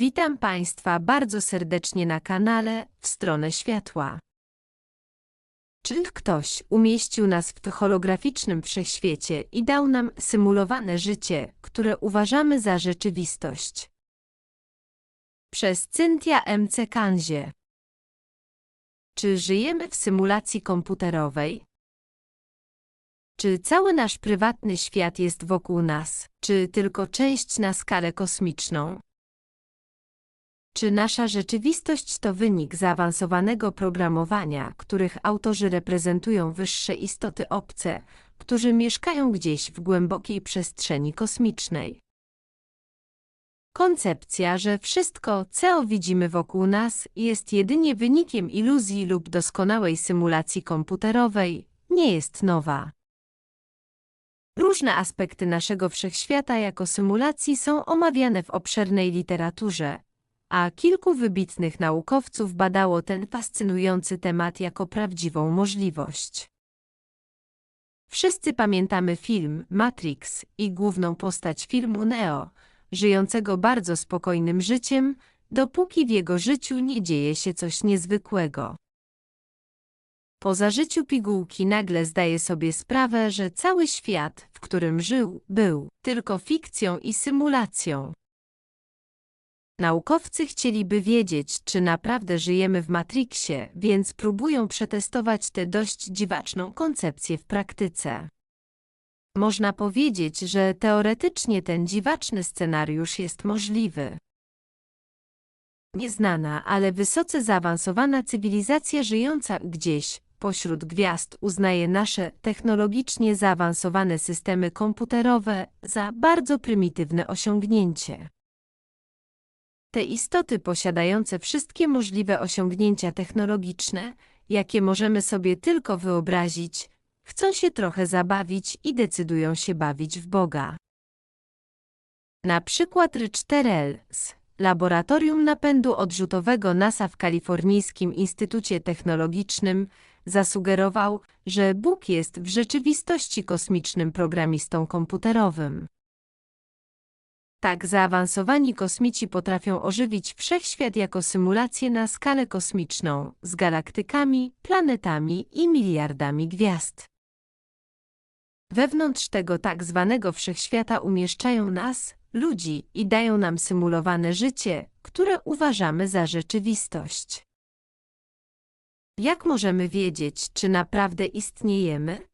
Witam Państwa bardzo serdecznie na kanale W stronę światła. Czy ktoś umieścił nas w holograficznym wszechświecie i dał nam symulowane życie, które uważamy za rzeczywistość? Przez Cynthia M.C. Kanzie. Czy żyjemy w symulacji komputerowej? Czy cały nasz prywatny świat jest wokół nas, czy tylko część na skalę kosmiczną? Czy nasza rzeczywistość to wynik zaawansowanego programowania, których autorzy reprezentują wyższe istoty obce, którzy mieszkają gdzieś w głębokiej przestrzeni kosmicznej? Koncepcja, że wszystko, co widzimy wokół nas, jest jedynie wynikiem iluzji lub doskonałej symulacji komputerowej, nie jest nowa. Różne aspekty naszego wszechświata jako symulacji są omawiane w obszernej literaturze, a kilku wybitnych naukowców badało ten fascynujący temat jako prawdziwą możliwość. Wszyscy pamiętamy film Matrix i główną postać filmu Neo, żyjącego bardzo spokojnym życiem, dopóki w jego życiu nie dzieje się coś niezwykłego. Po zażyciu pigułki nagle zdaje sobie sprawę, że cały świat, w którym żył, był tylko fikcją i symulacją. Naukowcy chcieliby wiedzieć, czy naprawdę żyjemy w Matrixie, więc próbują przetestować tę dość dziwaczną koncepcję w praktyce. Można powiedzieć, że teoretycznie ten dziwaczny scenariusz jest możliwy. Nieznana, ale wysoce zaawansowana cywilizacja żyjąca gdzieś pośród gwiazd uznaje nasze technologicznie zaawansowane systemy komputerowe za bardzo prymitywne osiągnięcie. Te istoty posiadające wszystkie możliwe osiągnięcia technologiczne, jakie możemy sobie tylko wyobrazić, chcą się trochę zabawić i decydują się bawić w Boga. Na przykład Rich Laboratorium Napędu Odrzutowego NASA w Kalifornijskim Instytucie Technologicznym zasugerował, że Bóg jest w rzeczywistości kosmicznym programistą komputerowym. Tak zaawansowani kosmici potrafią ożywić wszechświat jako symulację na skalę kosmiczną, z galaktykami, planetami i miliardami gwiazd. Wewnątrz tego tak zwanego wszechświata umieszczają nas, ludzi, i dają nam symulowane życie, które uważamy za rzeczywistość. Jak możemy wiedzieć, czy naprawdę istniejemy?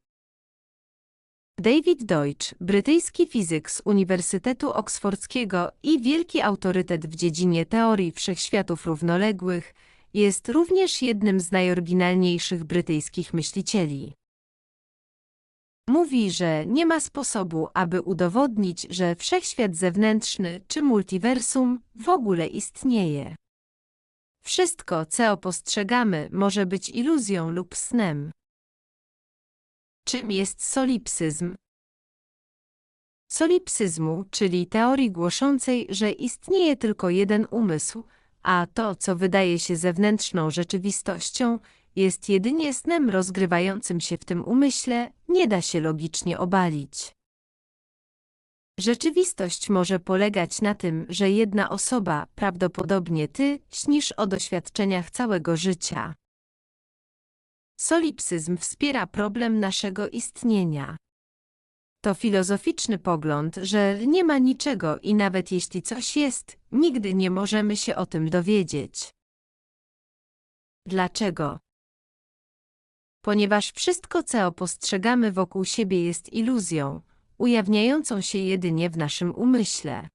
David Deutsch, brytyjski fizyk z Uniwersytetu Oksfordzkiego i wielki autorytet w dziedzinie teorii wszechświatów równoległych, jest również jednym z najoryginalniejszych brytyjskich myślicieli. Mówi, że nie ma sposobu, aby udowodnić, że wszechświat zewnętrzny czy multiversum w ogóle istnieje. Wszystko, co postrzegamy, może być iluzją lub snem. Czym jest solipsyzm? Solipsyzmu, czyli teorii głoszącej, że istnieje tylko jeden umysł, a to, co wydaje się zewnętrzną rzeczywistością, jest jedynie snem rozgrywającym się w tym umyśle, nie da się logicznie obalić. Rzeczywistość może polegać na tym, że jedna osoba, prawdopodobnie ty, śnisz o doświadczeniach całego życia. Solipsyzm wspiera problem naszego istnienia. To filozoficzny pogląd, że nie ma niczego i nawet jeśli coś jest, nigdy nie możemy się o tym dowiedzieć. Dlaczego? Ponieważ wszystko, co postrzegamy wokół siebie jest iluzją, ujawniającą się jedynie w naszym umyśle.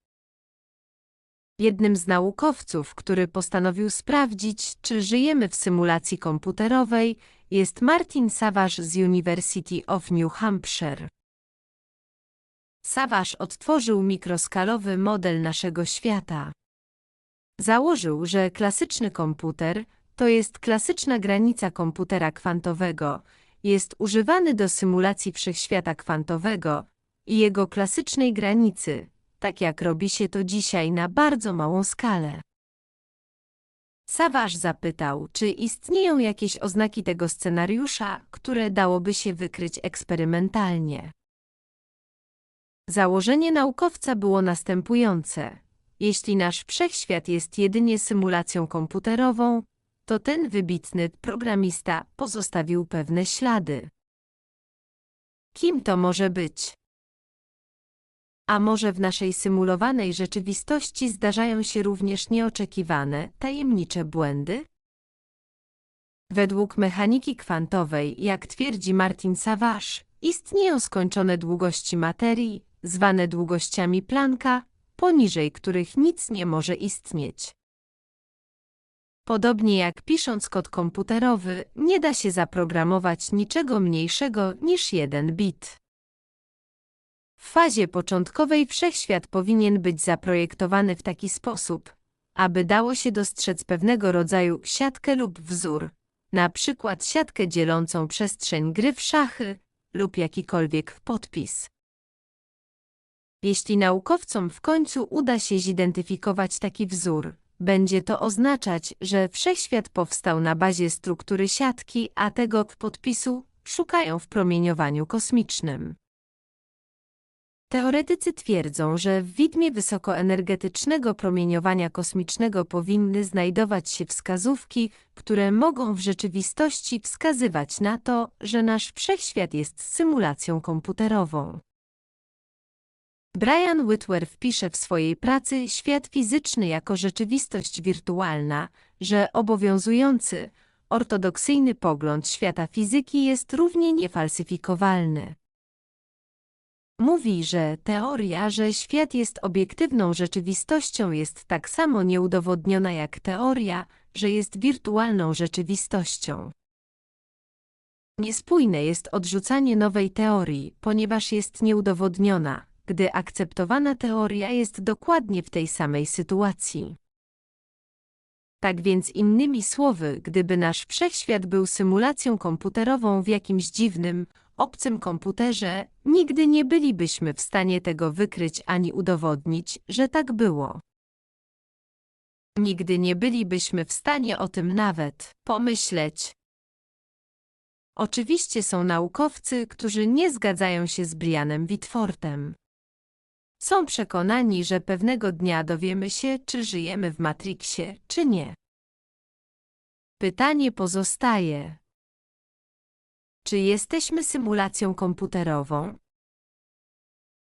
Jednym z naukowców, który postanowił sprawdzić, czy żyjemy w symulacji komputerowej, jest Martin Savage z University of New Hampshire. Savage odtworzył mikroskalowy model naszego świata. Założył, że klasyczny komputer, to jest klasyczna granica komputera kwantowego, jest używany do symulacji wszechświata kwantowego i jego klasycznej granicy, tak jak robi się to dzisiaj na bardzo małą skalę. Sawasz zapytał, czy istnieją jakieś oznaki tego scenariusza, które dałoby się wykryć eksperymentalnie. Założenie naukowca było następujące. Jeśli nasz wszechświat jest jedynie symulacją komputerową, to ten wybitny programista pozostawił pewne ślady. Kim to może być? A może w naszej symulowanej rzeczywistości zdarzają się również nieoczekiwane, tajemnicze błędy? Według mechaniki kwantowej, jak twierdzi Martin Savage, istnieją skończone długości materii, zwane długościami Plancka, poniżej których nic nie może istnieć. Podobnie jak pisząc kod komputerowy, nie da się zaprogramować niczego mniejszego niż jeden bit. W fazie początkowej wszechświat powinien być zaprojektowany w taki sposób, aby dało się dostrzec pewnego rodzaju siatkę lub wzór, na przykład siatkę dzielącą przestrzeń gry w szachy lub jakikolwiek podpis. Jeśli naukowcom w końcu uda się zidentyfikować taki wzór, będzie to oznaczać, że wszechświat powstał na bazie struktury siatki, a tego podpisu szukają w promieniowaniu kosmicznym. Teoretycy twierdzą, że w widmie wysokoenergetycznego promieniowania kosmicznego powinny znajdować się wskazówki, które mogą w rzeczywistości wskazywać na to, że nasz wszechświat jest symulacją komputerową. Brian Whitworth pisze w swojej pracy Świat fizyczny jako rzeczywistość wirtualna, że obowiązujący, ortodoksyjny pogląd świata fizyki jest równie niefalsyfikowalny. Mówi, że teoria, że świat jest obiektywną rzeczywistością jest tak samo nieudowodniona jak teoria, że jest wirtualną rzeczywistością. Niespójne jest odrzucanie nowej teorii, ponieważ jest nieudowodniona, gdy akceptowana teoria jest dokładnie w tej samej sytuacji. Tak więc innymi słowy, gdyby nasz wszechświat był symulacją komputerową w jakimś dziwnym, obcym komputerze, nigdy nie bylibyśmy w stanie tego wykryć ani udowodnić, że tak było. Nigdy nie bylibyśmy w stanie o tym nawet pomyśleć. Oczywiście są naukowcy, którzy nie zgadzają się z Brianem Whitfortem. Są przekonani, że pewnego dnia dowiemy się, czy żyjemy w Matrixie, czy nie. Pytanie pozostaje. Czy jesteśmy symulacją komputerową?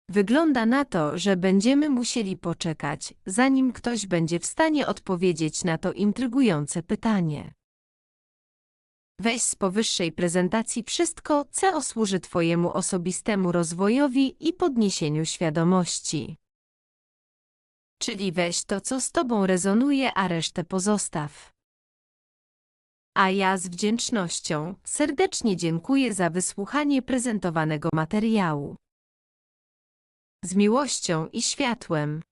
Wygląda na to, że będziemy musieli poczekać, zanim ktoś będzie w stanie odpowiedzieć na to intrygujące pytanie. Weź z powyższej prezentacji wszystko, co służy Twojemu osobistemu rozwojowi i podniesieniu świadomości. Czyli weź to, co z Tobą rezonuje, a resztę pozostaw. A ja z wdzięcznością serdecznie dziękuję za wysłuchanie prezentowanego materiału. Z miłością i światłem.